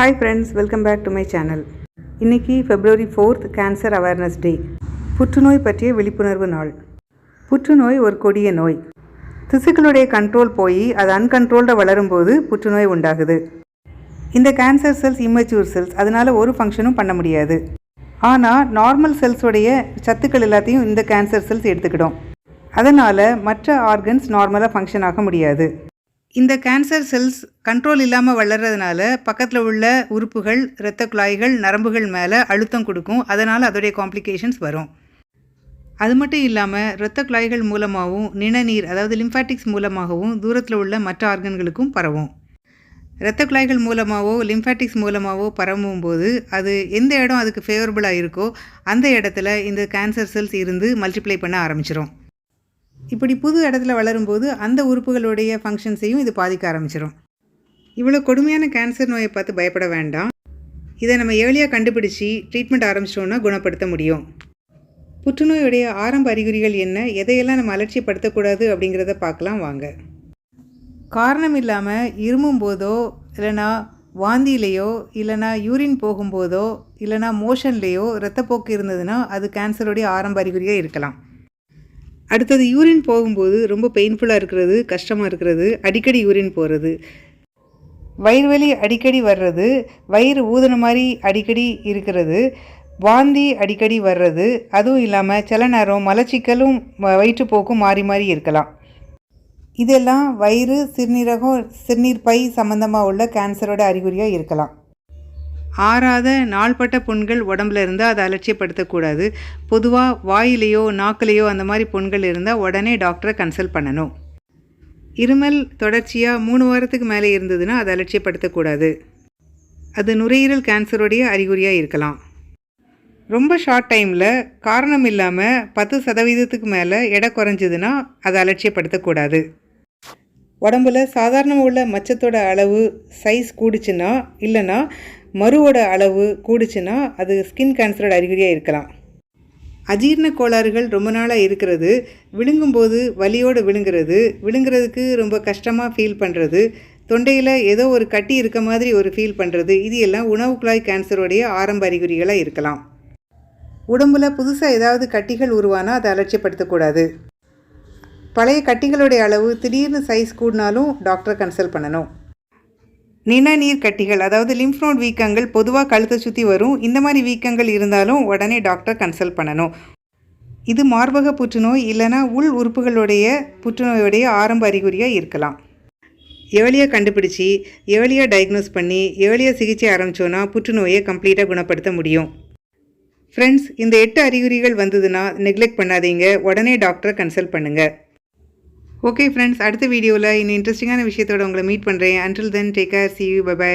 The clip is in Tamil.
Hi friends welcome back to my channel இன்னைக்கு February fourth cancer awareness day புற்றுநோய் பற்றிய விழிப்புணர்வு நாள். புற்றுநோய் ஒரு கொடிய நோய். திசுக்களுடைய கண்ட்ரோல் போய் அது அன்கண்ட்ரோல்டாக வளரும்போது புற்றுநோய் உண்டாகுது. இந்த கேன்சர் செல்ஸ் இம்மச்சூர் செல்ஸ் அதனால் ஒரு ஃபங்க்ஷனும் பண்ண முடியாது. ஆனால் நார்மல் செல்ஸோடைய சத்துக்கள் எல்லாத்தையும் இந்த கேன்சர் செல்ஸ் எடுத்துக்கிடும். அதனால் மற்ற ஆர்கன்ஸ் நார்மலாக ஃபங்க்ஷன் ஆக முடியாது. இந்த கேன்சர் செல்ஸ் கண்ட்ரோல் இல்லாமல் வளர்கிறதுனால பக்கத்தில் உள்ள உறுப்புகள் இரத்த குழாய்கள் நரம்புகள் மேலே அழுத்தம் கொடுக்கும். அதனால் அதோடைய காம்ப்ளிகேஷன்ஸ் வரும். அது மட்டும் இல்லாமல் இரத்த குழாய்கள் மூலமாகவும் நிணநீர் அதாவது லிம்ஃபாட்டிக்ஸ் மூலமாகவும் தூரத்தில் உள்ள மற்ற ஆர்கன்களுக்கும் பரவும். இரத்த குழாய்கள் மூலமாகவோ லிம்ஃபாட்டிக்ஸ் மூலமாகவோ பரவும் போது அது எந்த இடம் அதுக்கு ஃபேவரபுளாக இருக்கோ அந்த இடத்துல இந்த கேன்சர் செல்ஸ் இருந்து மல்டிப்ளை பண்ண ஆரம்பிச்சிடும் இப்படி புது இடத்துல வளரும்போது அந்த உறுப்புகளுடைய ஃபங்க்ஷன்ஸையும் இது பாதிக்க ஆரம்பிச்சிடும் இவ்வளோ கொடுமையான கேன்சர் நோயை பார்த்து பயப்பட வேண்டாம். இதை நம்ம ஏர்லியாக கண்டுபிடிச்சி ட்ரீட்மெண்ட் ஆரம்பிச்சிட்டோன்னா குணப்படுத்த முடியும். புற்றுநோயுடைய ஆரம்ப அறிகுறிகள் என்ன? எதையெல்லாம் நம்ம அலட்சியப்படுத்தக்கூடாது அப்படிங்கிறத பார்க்கலாம் வாங்க. காரணம் இல்லாமல் இருமும் போதோ இல்லைனா வாந்தியிலையோ இல்லைனா யூரின் போகும்போதோ இல்லைனா மோஷன்லேயோ இரத்தப்போக்கு இருந்ததுன்னா அது கேன்சருடைய ஆரம்ப அறிகுறியாக இருக்கலாம். அடுத்தது யூரின் போகும்போது ரொம்ப பெயின்ஃபுல்லாக இருக்கிறது கஷ்டமாக இருக்கிறது அடிக்கடி யூரின் போகிறது வயிறு வலி அடிக்கடி வர்றது வயிறு ஊதுன மாதிரி அடிக்கடி இருக்கிறது வாந்தி அடிக்கடி வர்றது அதுவும் இல்லாமல் சில நேரம் மலச்சிக்கலும் வ- வயிற்றுப்போக்கும் மாறி மாறி இருக்கலாம். இதெல்லாம் வயிறு சிறுநீரகம் சிறுநீர் பை சம்மந்தமாக உள்ள கேன்சரோட அறிகுறியாக இருக்கலாம். ஆறாத நாள்பட்ட புண்கள் உடம்புல இருந்தால் அதை அலட்சியப்படுத்தக்கூடாது. பொதுவாக வாயிலையோ நாக்குலேயோ அந்த மாதிரி புண்கள் இருந்தால் உடனே டாக்டரை கன்சல்ட் பண்ணணும். இருமல் தொடர்ச்சியாக மூணு வாரத்துக்கு மேலே இருந்ததுன்னா அதை அலட்சியப்படுத்தக்கூடாது. அது நுரையீரல் கேன்சருடைய அறிகுறியாக இருக்கலாம். ரொம்ப ஷார்ட் டைமில் காரணம் இல்லாமல் பத்து சதவீதத்துக்கு மேலே எடை குறைஞ்சதுன்னா அதை அலட்சியப்படுத்தக்கூடாது. உடம்புல சாதாரணமாக உள்ள மச்சத்தோட அளவு சைஸ் கூடுச்சுன்னா இல்லைன்னா மருவோட அளவு கூடுச்சுன்னா அது ஸ்கின் கேன்சரோட அறிகுறியாக இருக்கலாம். அஜீரண கோளாறுகள் ரொம்ப நாளாக இருக்கிறது. விழுங்கும்போது வலியோடு விழுங்குறது. விழுங்குறதுக்கு ரொம்ப கஷ்டமாக ஃபீல் பண்ணுறது தொண்டையில் ஏதோ ஒரு கட்டி இருக்க மாதிரி ஒரு ஃபீல் பண்ணுறது இது எல்லாம் உணவு குழாய் கேன்சருடைய ஆரம்ப அறிகுறிகளாக இருக்கலாம். உடம்புல புதுசாக ஏதாவது கட்டிகள் உருவானா அதை அலட்சியப்படுத்தக்கூடாது. பழைய கட்டிகளுடைய அளவு திடீர்னு சைஸ் கூடினாலும் டாக்டரை கன்சல்ட் பண்ணணும். நிணநீர் கட்டிகள் அதாவது லிம்ஃப் நோட் வீக்கங்கள் பொதுவாக கழுத்தை சுற்றி வரும். இந்த மாதிரி வீக்கங்கள் இருந்தாலும் உடனே டாக்டரை கன்சல்ட் பண்ணணும். இது மார்பக புற்றுநோய் இல்லைன்னா உள் உறுப்புகளுடைய புற்றுநோயுடைய ஆரம்ப அறிகுறியாக இருக்கலாம். ஏர்லியாக கண்டுபிடிச்சி ஏர்லியாக டயக்னோஸ் பண்ணி ஏர்லியாக சிகிச்சை ஆரம்பித்தோன்னா புற்றுநோயை கம்ப்ளீட்டாக குணப்படுத்த முடியும். ஃப்ரெண்ட்ஸ் இந்த எட்டு அறிகுறிகள் வந்ததுன்னா நெக்லெக்ட் பண்ணாதீங்க. உடனே டாக்டரை கன்சல்ட் பண்ணுங்கள் ஓகே ஃப்ரெண்ட்ஸ் அடுத்த வீடியோவில் இன்னும் இன்ட்ரெஸ்டிங்கான விஷயத்தோட உங்களை மீட் பண்ணுறேன் until then take care see you bye